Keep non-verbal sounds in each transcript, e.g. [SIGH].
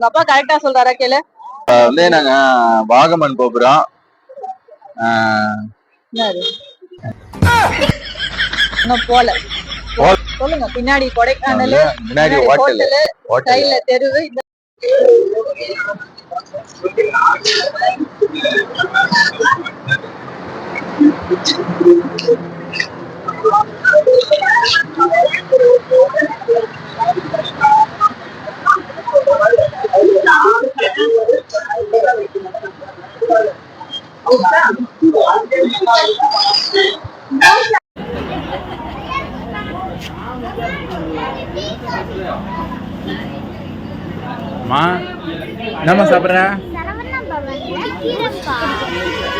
உங்க அப்பா கரெக்டா சொல்றாரா கேளு. வந்து நாங்க வாகமன் போகிறோம் இன்னும் போல. சொல்லுங்க பின்னாடி கொடைக்கானல் முன்னாடி ஹோட்டல். ஹோட்டல் சைடுல தெருவு இந்த அம்மா என்னம்மா சாப்பிட்ற?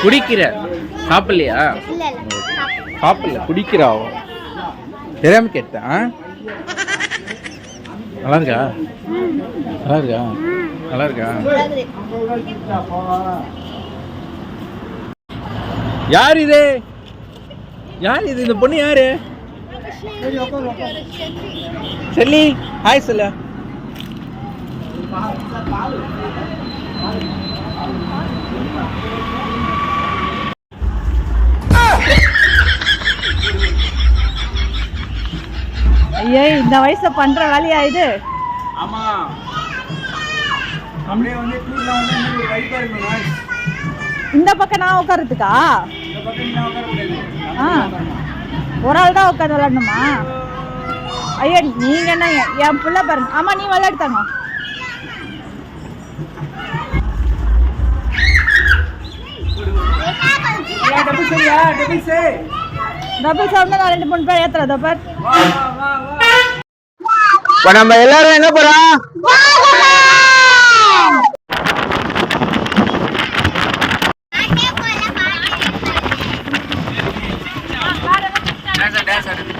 குடிக்கிற. சாப்பிடலையா? சாப்பிடல. குடிக்கிறாவோ? தெரியாம கேட்டேன். நல்லா இருக்கா நல்லா இருக்கா நல்லா இருக்கா யார் இது யார் இது இந்த பொண்ணு யாரு? செல்லி. ஹாய் சொல்ல. ஐயே இந்த வயசுல பண்ற வேலையா இது? ஆமா. அப்படியே வந்து டூர்ல வந்து கை பாருங்க இந்த பக்கம் நான் உட்காரத்துக்கா இந்த பக்கம் நான் உட்கார முடியாது. ஒரு ஆள் தான் உட்காந்து விளையாடணுமா? ஐயோ நீங்க என்ன என்- என் பிள்ளை பாருங்க. ஆமா நீ விளையாடுத்தாங்க டபுள் சவுண்ட் நான் ரெண்டு மூணு பேர் ஏத்துறேன் இதோ பார். வா வா வா வா. இப்ப நம்ம எல்லாரும் என்ன போறோம்? டான்ஸ் ஆடு.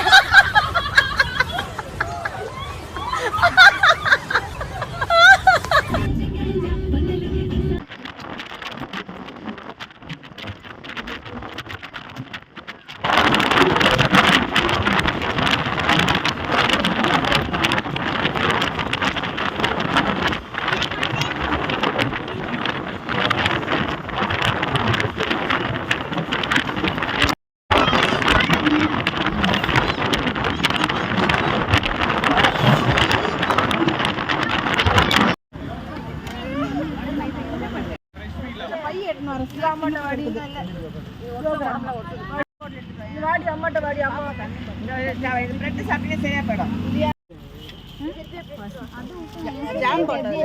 வாடி அம்மாட்ட வாடி அம்மா பிரெட் சாப்பிட்டே சரியா போயிடும் ஜாம் போட்டு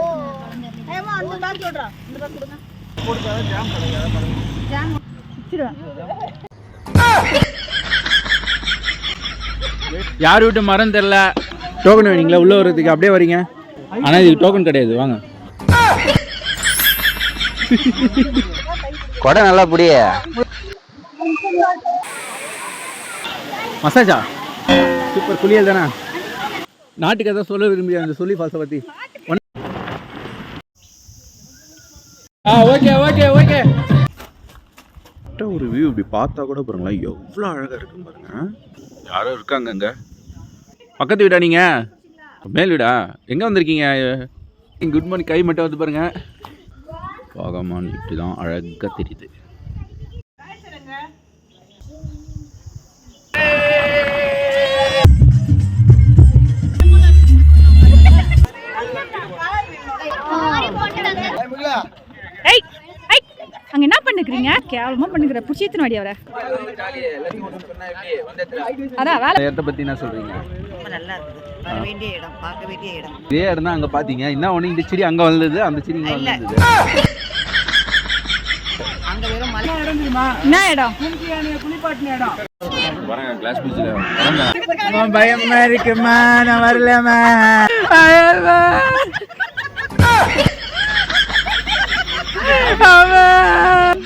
ஏமா அந்த பேக் சொல்றா இந்த பேக் கொடுங்க ஜாம் வச்சிருவேன் யார் வீட்டு மரம் தெரில? டோக்கன் வேணுங்களா? உள்ளே வர்றதுக்கு அப்படியே வரீங்க. ஆனால் இதுக்கு டோக்கன் கிடையாது வாங்க. [LAUGHS] கொடை நல்லா புடிய. மசாஜா? சூப்பர் குளியல் தானே? நாட்டுக்கு எதாவது சொல்ல விரும்பி அந்த சொல்லி ஃபால்ஸை பற்றி ஆ ஓகே ஓகே ஓகே. ஒரு வியூ இப்படி பார்த்தா கூட பாருங்களேன் எவ்வளோ அழகாக இருக்குன்னு பாருங்க. யாரோ இருக்காங்க அங்கே. பக்கத்து வீடா நீங்கள் மேல் வீடா? எங்கே வந்திருக்கீங்க? குட் மார்னிங் கை மட்டும் வந்து பாருங்க. பாகமான் இப்படி தான் அழகாக தெரியுது அங்க என்ன பண்ணுக்கிறீங்க? கேவலமா பண்ணுகிற புடிச்சித்து வாடி அவரை. அதான் வேலை பற்றி என்ன நல்லா இருக்குது. வர வேண்டிய இடம் பார்க்க வேண்டிய இடம் இதே இடம் தான் அங்கே பார்த்தீங்க என்ன ஒன்று இந்த செடி அங்கே வளர்ந்தது அந்த செடி இங்கே. வளர்ந்தது அங்க வெறும் மலை என்ன இடம் வரேன் கிளாஸ் பீச்சில் பயமா இருக்குமா நான் வரலமா அவன்